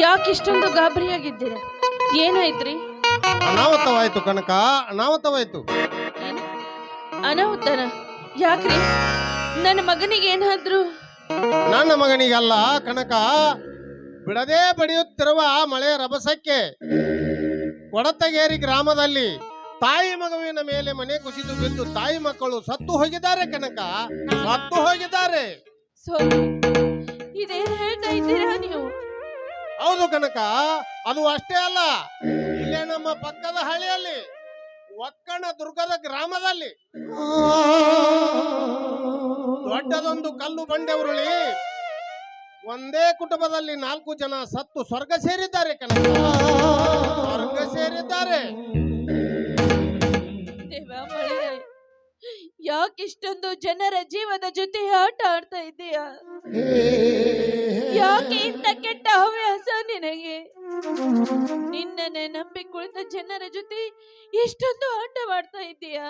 ಯಾಕೆ ಇಷ್ಟೊಂದು ಗಾಬರಿಯಾಗಿದ್ದೀರ? ಏನಾಯ್ತ್ರಿ? ಅನಾಹುತವಾಯ್ತು ಕನಕ ಅನಾಹುತವಾಯ್ತು. ಅನಾಹುತನ? ಯಾಕ್ರಿ? ನನ್ನ ಮಗನಿಗೆ ಏನಾದ್ರು? ನನ್ನ ಮಗನಿಗಲ್ಲ ಕನಕ ಬಿಡದೆ ಬಡಿಯುತ್ತಿರುವ ಮಳೆ ರಭಸಕ್ಕೆ ಕೊಡತಗೇರಿ ಗ್ರಾಮದಲ್ಲಿ ತಾಯಿ ಮಗುವಿನ ಮೇಲೆ ಮನೆ ಕುಸಿದು ಬಿದ್ದು ತಾಯಿ ಮಕ್ಕಳು ಸತ್ತು ಹೋಗಿದ್ದಾರೆ ಕನಕ ಸತ್ತು ಹೋಗಿದ್ದಾರೆ. ಸೋರಿ ಇದೇನ್ ಹೇಳ್ತಾ ಇದ್ದೀರಾ ನೀವು? ಹೌದು ಕನಕ, ಅದು ಅಷ್ಟೇ ಅಲ್ಲ. ಇಲ್ಲೇ ನಮ್ಮ ಪಕ್ಕದ ಹಳ್ಳಿಯಲ್ಲಿ, ಒಕ್ಕಣ ದುರ್ಗದ ಗ್ರಾಮದಲ್ಲಿ. ದೊಡ್ಡದೊಂದು ಕಲ್ಲು ಬಂಡೆ ಉರುಳಿ, ಒಂದೇ ಕುಟುಂಬದಲ್ಲಿ ನಾಲ್ಕು ಜನ ಸತ್ತು ಸ್ವರ್ಗ ಸೇರಿದ್ದಾರೆ ಕನಕ. ಸ್ವರ್ಗ ಸೇರಿದ್ದಾರೆ. ಯಾಕೆ ಇಷ್ಟೊಂದು ಜನರ ಜೀವದ ಜೊತೆ ಆಟ ಆಡ್ತಾ ಇದ್ದೀಯಾ ಯಾಕೆ ಇಂಥ ಕೆಟ್ಟ ಹವ್ಯಾಸ ನಿನಗೆ? ನಿನ್ನನ್ನೇ ನಂಬಿ ಕುಳಿತ ಜನರ ಜೊತೆ ಇಷ್ಟೊಂದು ಆಟವಾಡ್ತಾ ಇದ್ದೀಯಾ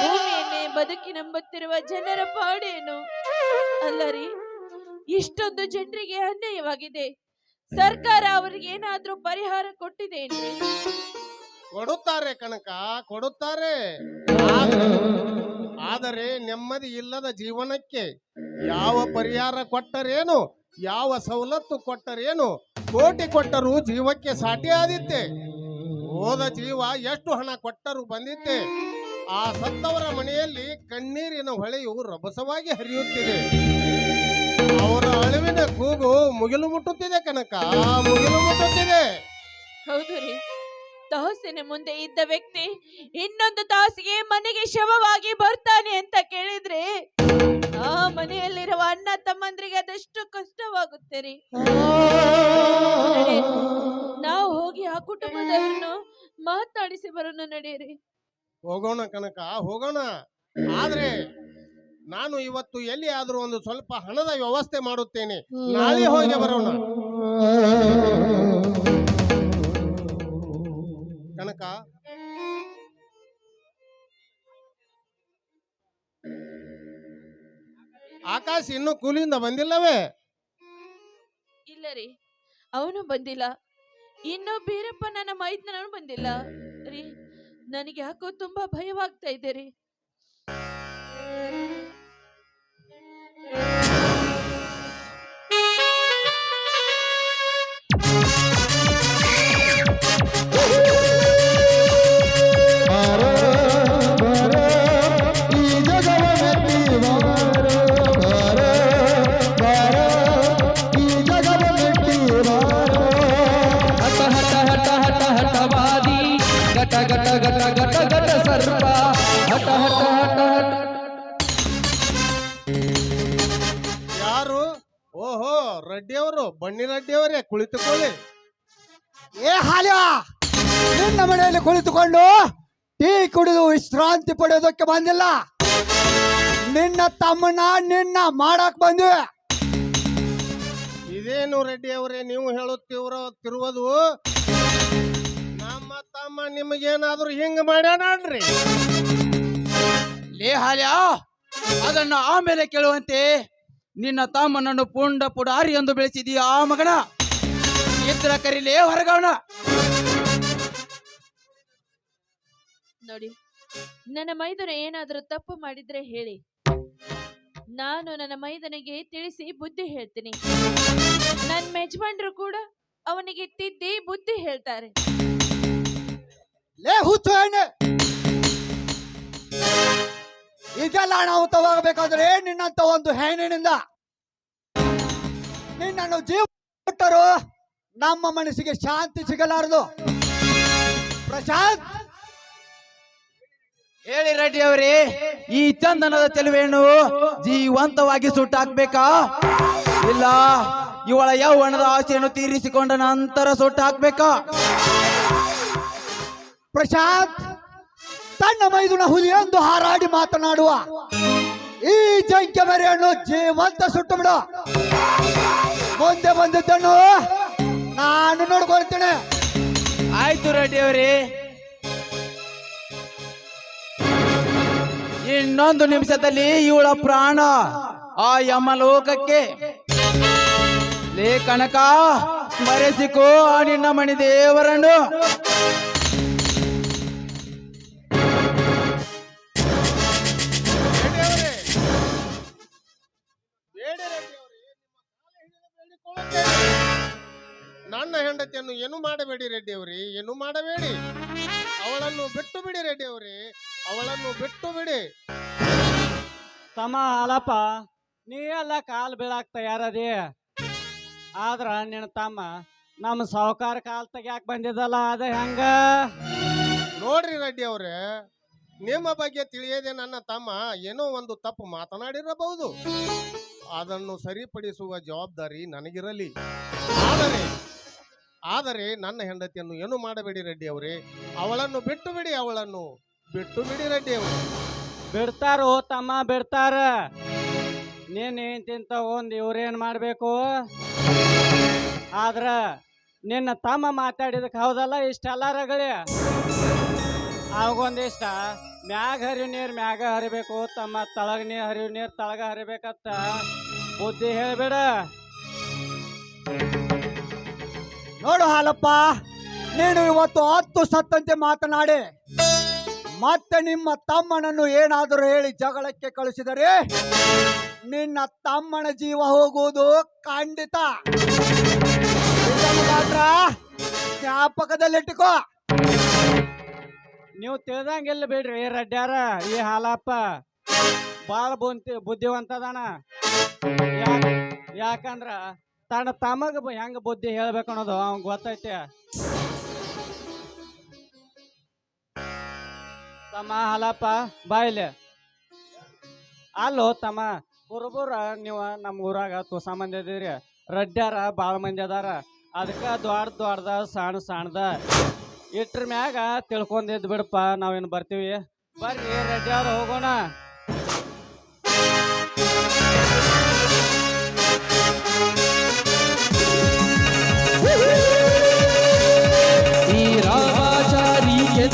ಭೂಮಿಯನ್ನೇ ಬದುಕಿನಂಬುತ್ತಿರುವ ಜನರ ಪಾಡೇನು? ಅಲ್ಲರಿ ಇಷ್ಟೊಂದು ಜನರಿಗೆ ಅನ್ಯಾಯವಾಗಿದೆ. ಸರ್ಕಾರ ಅವರಿಗೆ ಏನಾದ್ರೂ ಪರಿಹಾರ ಕೊಟ್ಟಿದೇನ್ರಿ ಕೊಡುತ್ತಾರೆ ಕನಕ, ಕೊಡುತ್ತಾರೆ. ಆದರೆ ನೆಮ್ಮದಿ ಇಲ್ಲದ ಜೀವನಕ್ಕೆ ಯಾವ ಪರಿಹಾರ ಕೊಟ್ಟರೇನು? ಯಾವ ಸವಲತ್ತು ಕೊಟ್ಟರೇನು? ಕೋಟಿ ಕೊಟ್ಟರು ಜೀವಕ್ಕೆ ಸಾಟಿ ಆದಿತ್ತೆ. ಹೋದ ಜೀವ ಎಷ್ಟು ಹಣ ಕೊಟ್ಟರು ಬಂದಿತ್ತೆ. ಆ ಸತ್ತವರ ಮನೆಯಲ್ಲಿ ಕಣ್ಣೀರಿನ ಹೊಳೆಯು ರಭಸವಾಗಿ ಹರಿಯುತ್ತಿದೆ. ಅವರ ಅಳುವಿನ ಕೂಗು ಮುಗಿಲು ಮುಟ್ಟುತ್ತಿದೆ ಕನಕ, ಮುಗಿಲು ಮುಟ್ಟುತ್ತಿದೆ. ಹೌದು ತಾಸಿನ ಮುಂದೆ ಇದ್ದ ವ್ಯಕ್ತಿ ಇನ್ನೊಂದು ತಾಸಿಗೆ ಮನೆಗೆ ಶವವಾಗಿ ಬರ್ತಾನೆ ಅಂತ ಕೇಳಿದ್ರೆ, ಆ ಮನೆಯಲ್ಲಿರುವ ಅಣ್ಣ ತಮ್ಮಂದ್ರಿಗೆ ಅದೆಷ್ಟು ಕಷ್ಟವಾಗುತ್ತೆ ರೀ. ನಾವು ಹೋಗಿ ಆ ಕುಟುಂಬದವರನ್ನು ಮಾತಾಡಿಸಿ ಬರೋಣ ನಡೆಯಿರಿ. ಹೋಗೋಣ ಕನಕ, ಹೋಗೋಣ. ಆದ್ರೆ ನಾನು ಇವತ್ತು ಎಲ್ಲಿ ಆದ್ರೂ ಒಂದು ಸ್ವಲ್ಪ ಹಣದ ವ್ಯವಸ್ಥೆ ಮಾಡುತ್ತೇನೆ. ನಾಳೆ ಹೋಗಿ ಬರೋಣ. ಕನಕ ಆಕಾಶ ಇನ್ನೂ ಕೂಲಿಯಿಂದ ಬಂದಿಲ್ಲವೇ? ಇಲ್ಲ ರೀ, ಅವನು ಬಂದಿಲ್ಲ. ಇನ್ನು ಬೀರಪ್ಪ ನನ್ನ ಮೈದ್ನನು ಬಂದಿಲ್ಲ. ರೀ, ನನಗೆ ಯಾಕೋ ತುಂಬಾ ಭಯವಾಗ್ತಾ ಇದೆ ರೀ. ಏ ಹಾಲ್ಯ ನಿನ್ನ ಮನೆಯಲ್ಲಿ ಕುಳಿತುಕೊಂಡು ಟೀ ಕುಡಿದು ವಿಶ್ರಾಂತಿ ಪಡೆಯೋದಕ್ಕೆ ಬಂದಿಲ್ಲ. ನಿನ್ನ ತಮ್ಮನ ನಿನ್ನ ಮಾಡಕ್ ಬಂದಿವೆ. ಇದೇನು ರೆಡ್ಡಿ ಅವರೇ ನೀವು ಹೇಳುತ್ತಿರುವುದು ತಿರುವುದು? ನಮ್ಮ ತಮ್ಮ ನಿಮಗೇನಾದ್ರೂ ಹಿಂಗ ಮಾಡ್ಯಾನಲ್ರಿ ಲೇ ಹಾಲ್ಯ ಅದನ್ನು ಆಮೇಲೆ ಕೇಳುವಂತೆ. ನಿನ್ನ ತಮ್ಮನನ್ನು ಪುಂಡ ಪುಡಾರಿ ಎಂದು ಬೆಳೆಸಿದೀಯ ಆ ಮಗನ? ಇದ್ರ ಕರೀಲೇ ಹೊರಗವನ. ನೋಡಿ ನನ್ನ ಮೈದನ ಏನಾದರೂ ತಪ್ಪು ಮಾಡಿದ್ರೆ ಹೇಳಿ. ನಾನು ನನ್ನ ಮೈದನಿಗೆ ತಿಳಿಸಿ ಬುದ್ಧಿ ಹೇಳ್ತೀನಿ. ನನ್ನ ಮೆಜ್ಮಂಡ್ರು ಕೂಡ ಅವನಿಗೆ ತಿದ್ದಿ ಬುದ್ಧಿ ಹೇಳ್ತಾರೆ. ಲೇ ಹೆಣ್ಣೆ! ಇದೆಲ್ಲ ಅನಾಹುತವಾಗಬೇಕಾದ್ರೆ ನಿನ್ನಂತ ಒಂದು ಹೆಣ್ಣಿನಿಂದ. ನಿನ್ನನ್ನು ಜೀವ ಕೊಟ್ಟರು ನಮ್ಮ ಮನಸ್ಸಿಗೆ ಶಾಂತಿ ಸಿಗಲಾರದು. ಪ್ರಶಾಂತ್! ಹೇಳಿ ರೆಡ್ಡಿ ಅವರೇ ಈ ಚಂದನದ ಚೆಲುವೆಯನ್ನು ಜೀವಂತವಾಗಿ ಸುಟ್ಟಾಕ್ಬೇಕಾ? ಇಲ್ಲ ಇವಳ ಯೌವನದ ಆಸೆಯನ್ನು ತೀರಿಸಿಕೊಂಡ ನಂತರ ಸುಟ್ಟು ಹಾಕ್ಬೇಕಾ ಪ್ರಶಾಂತ್ ತನ್ನ ಮೈದುನ ಹುಲಿಯೊಂದು ಹಾರಾಡಿ ಮಾತನಾಡುವ ಈ ಜಂಕೆ ಮರಿಯನ್ನು ಜೀವಂತ ಸುಟ್ಟು ಬಿಡ. ಮುಂದೆ ಬಂದಿದ್ದನ್ನು ನಾನು ನೋಡ್ಕೊಳ್ತೇನೆ. ಆಯ್ತು ರೆಡ್ಡಿ ಅವರೇ. ಇನ್ನೊಂದು ನಿಮಿಷದಲ್ಲಿ ಇವಳ ಪ್ರಾಣ ಆ ಯಮಲೋಕಕ್ಕೆ. ಲೇ ಕನಕ, ಸ್ಮರಿಸಿಕೋ ನಿನ್ನ ಮಣಿ ದೇವರನ್ನು. ಏನು ಮಾಡಬೇಡಿ ರೆಡ್ಡಿ ಅವ್ರಿ ಏನು ಮಾಡಬೇಡಿ? ಅವಳನ್ನು ಬಿಟ್ಟು ಬಿಡಿ ರೆಡ್ಡಿ ಅವ್ರಿ ಅವಳನ್ನು ಬಿಟ್ಟು ಬಿಡಿ. ತಮ್ಮ ಅಲಪ್ಪ ನೀ ಎಲ್ಲ ಕಾಲ್ ಬೀಳಾಕ್ ತಯಾರದಿ? ಆದ್ರ ನಿನ್ನ ತಮ್ಮ ನಮ್ಮ ಸಾಹುಕಾರ ಕಾಲ್ ತೆಗ್ಯಾಕ್ ಬಂದಿದ್ದಲ್ಲ ಅದ ಹೆಂಗ? ನೋಡ್ರಿ ರೆಡ್ಡಿ ಅವ್ರೆ ನಿಮ್ಮ ಬಗ್ಗೆ ತಿಳಿಯದೆ ನನ್ನ ತಮ್ಮ ಏನೋ ಒಂದು ತಪ್ಪು ಮಾತನಾಡಿರಬಹುದು. ಅದನ್ನು ಸರಿಪಡಿಸುವ ಜವಾಬ್ದಾರಿ ನನಗಿರಲಿ. ಆದರೆ ಆದರೆ ನನ್ನ ಹೆಂಡತಿಯನ್ನು ಏನು ಮಾಡಬೇಡಿ ರೆಡ್ಡಿ ಅವರೇ ಅವಳನ್ನು ಬಿಟ್ಟು ಬಿಡಿ ಅವಳನ್ನು. ಬಿಟ್ಟು ಬಿಡಿ ರೆಡ್ಡಿ ಅವರು ಬಿಡ್ತಾರೋ ತಮ್ಮ ಬಿಡ್ತಾರ. ನೀನ್ ತಿಂತ ಒಂದ್ ಇವ್ರೇನ್ ಮಾಡ್ಬೇಕು? ಆದ್ರ ನಿನ್ನ ತಮ್ಮ ಮಾತಾಡಿದಕ್ ಹೌದಲ್ಲ ಇಷ್ಟೆಲ್ಲ ರಗಳಿ ಅವಾಗೊಂದಿಷ್ಟ ಮ್ಯಾಗ ಹರಿ ನೀರ್ ಮ್ಯಾಗ ಹರಿಬೇಕು, ತಮ್ಮ ತಳಗ ನೀರ್ ಹರಿವು ನೀರ್ ತಳಗ ಹರಿಬೇಕತ್ತ ಬುದ್ಧಿ ಹೇಳ್ಬೇಡ. ನೋಡು ಹಾಲಪ್ಪ, ನೀನು ಇವತ್ತು ಹತ್ತು ಸತ್ತಂತೆ ಮಾತನಾಡಿ. ಮತ್ತೆ ನಿಮ್ಮ ತಮ್ಮನನ್ನು ಏನಾದರೂ ಹೇಳಿ ಜಗಳಕ್ಕೆ ಕಳಿಸಿದರೆ, ನಿನ್ನ ತಮ್ಮನ ಜೀವ ಹೋಗುವುದು ಖಂಡಿತ. ಜ್ಞಾಪಕದಲ್ಲಿಟ್ಟುಕೋ. ನೀವು ತಿಳಿದಂಗೆಲ್ಲ ಬಿಡ್ರಿ ರಡ್ಡ್ಯಾರ ಈ ಹಾಲಪ್ಪ. ಭಾಳ ಬುದ್ಧಿವಂತದಾನ. ಯಾಕ್ ಯಾಕಂದ್ರ ತನ್ನ ತಮಗ ಹೆಂಗ ಬುದ್ಧಿ ಹೇಳ್ಬೇಕು ಅನ್ನೋದು ಅವ್ನ್ ಗೊತ್ತೈತೆ. ತಮ್ಮ ಹಲಪ್ಪ ಬಾಯ್ಲೆ ಅಲ್ಲೋ ತಮ್ಮ ಕುರುಬುರ ನೀವು ನಮ್ಮ ಊರಾಗ ತುಸ ಮಂದಿ ಅದೀರಿ ರಡ್ಡ್ಯಾರ ಭಾಳ ಮಂದಿ ಅದಾರ. ಅದಕ್ಕೆ ದೊಡ್ಡ ದೊಡ್ಡದ ಸಣ್ಣ ಸಣ್ಣದ ಇಟ್ರ ಮ್ಯಾಗ ತಿಳ್ಕೊಂಡಿದ್ ಬಿಡಪ್ಪ ನಾವೇನು ಬರ್ತೀವಿ. ಬರ್ರಿ, ರಡ್ಡ್ಯಾರ ಹೋಗೋಣ.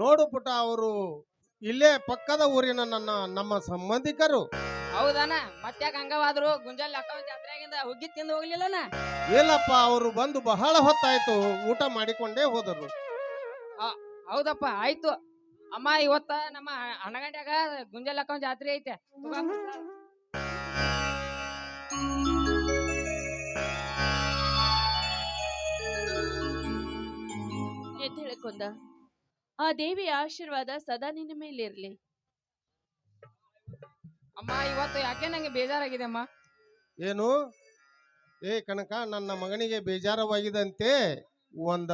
ನೋಡು ಪುಟ ಅವರು ಇಲ್ಲೇ ಪಕ್ಕದ ಊರಿನ ನನ್ನ ನಮ್ಮ ಸಂಬಂಧಿಕರು. ಹೌದಾನ? ಮತ್ತ್ಯಾಕ ಹಂಗವಾದ್ರು? ಗುಂಜಲ್ ಅಕ್ಕ ಜಾತ್ರೆಯಾಗಿಂದ ಹುಗ್ಗಿ ತಿಂದು ಹೋಗ್ಲಿಲ್ಲನ? ಇಲ್ಲಪ್ಪ ಅವರು ಬಂದು ಬಹಳ ಹೊತ್ತಾಯ್ತು. ಊಟ ಮಾಡಿಕೊಂಡೇ ಹೋದರು. ಹೌದಪ್ಪ ಆಯ್ತು. ಅಮ್ಮ ಇವತ್ತ ನಮ್ಮ ಹಣಗಂಟ್ಯಾಗ ಗುಂಜಲ್ ಅಕ್ಕ ಜಾತ್ರೆ ಐತೆ. ಎದ್ದು ಆ ದೇವಿಯ ಆಶೀರ್ವಾದ ಸದಾ ನಿನ್ನ ಇರಲಿ. ಅಮ್ಮ ಇವತ್ತು ಯಾಕೆ ನಂಗೆ ಬೇಜಾರಾಗಿದೆ ಅಮ್ಮ? ಏನು? ಏ ಕನಕ ನನ್ನ ಮಗನಿಗೆ ಬೇಜಾರವಾಗಿದಂತೆ ಒಂದ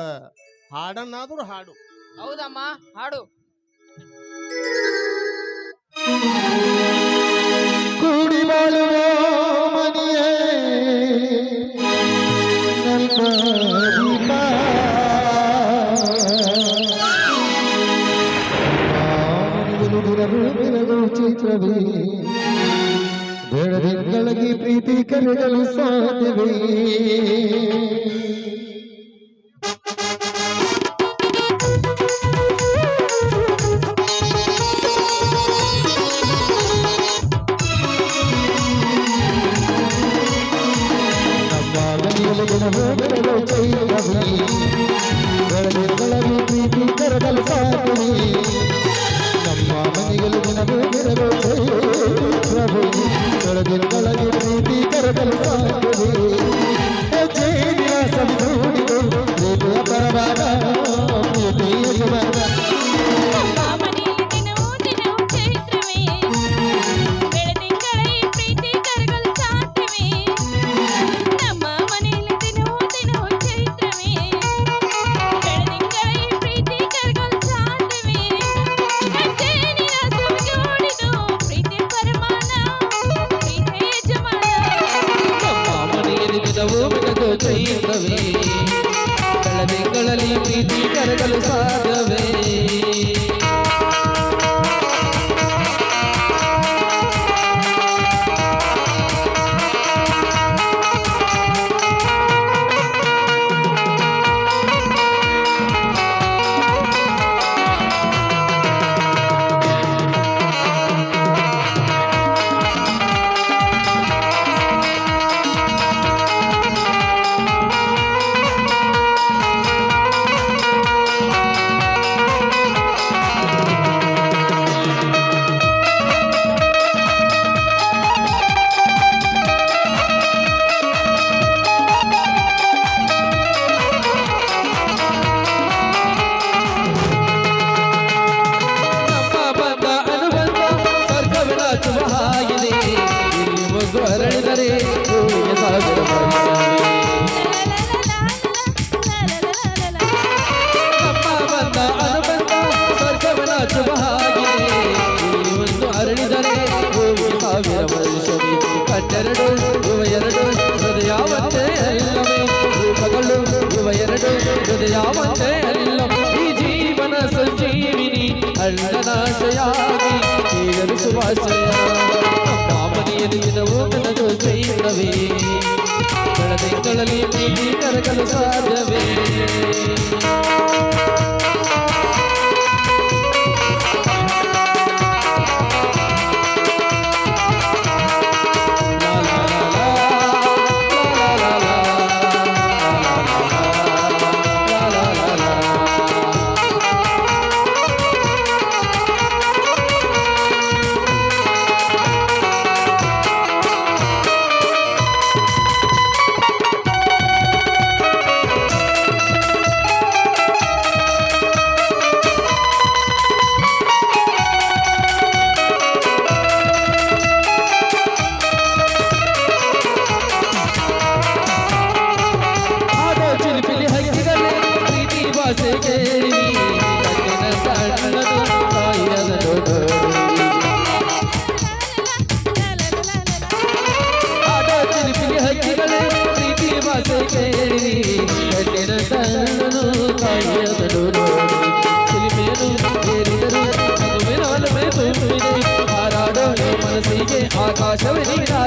ಹಾಡನ್ನಾದ್ರೂ ಹಾಡು. ಹೌದಮ್ಮ ಹಾಡು. ಕೂಡಿ ಬಾಳುವ ಬಿರಲು ಚಿತ್ರವೇ ಬೆಳದಿಂಗಳಗಿ ಪ್ರೀತಿ ಕರೆಗಳು ಸಾಧ್ಯವೇ? ಯಾವಂತೆ ಅಲ್ಲ ಈ ಜೀವನ ಸಂಜೀವಿನಿ ಅಣ್ಣನಾಶಯಾಗಿ ಈಗಲು ಸುವಾಸೆಯ. ಮಾಮನಿಯಲ್ಲಿ ದಿನವೂ ನನದು ಚೈತ್ರವೇ. ಬೆಳದಿಂಗಳಲ್ಲಿ ಪ್ರೀತಿ ಕರಗಲು ಸಾಧ್ಯವೇ.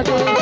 来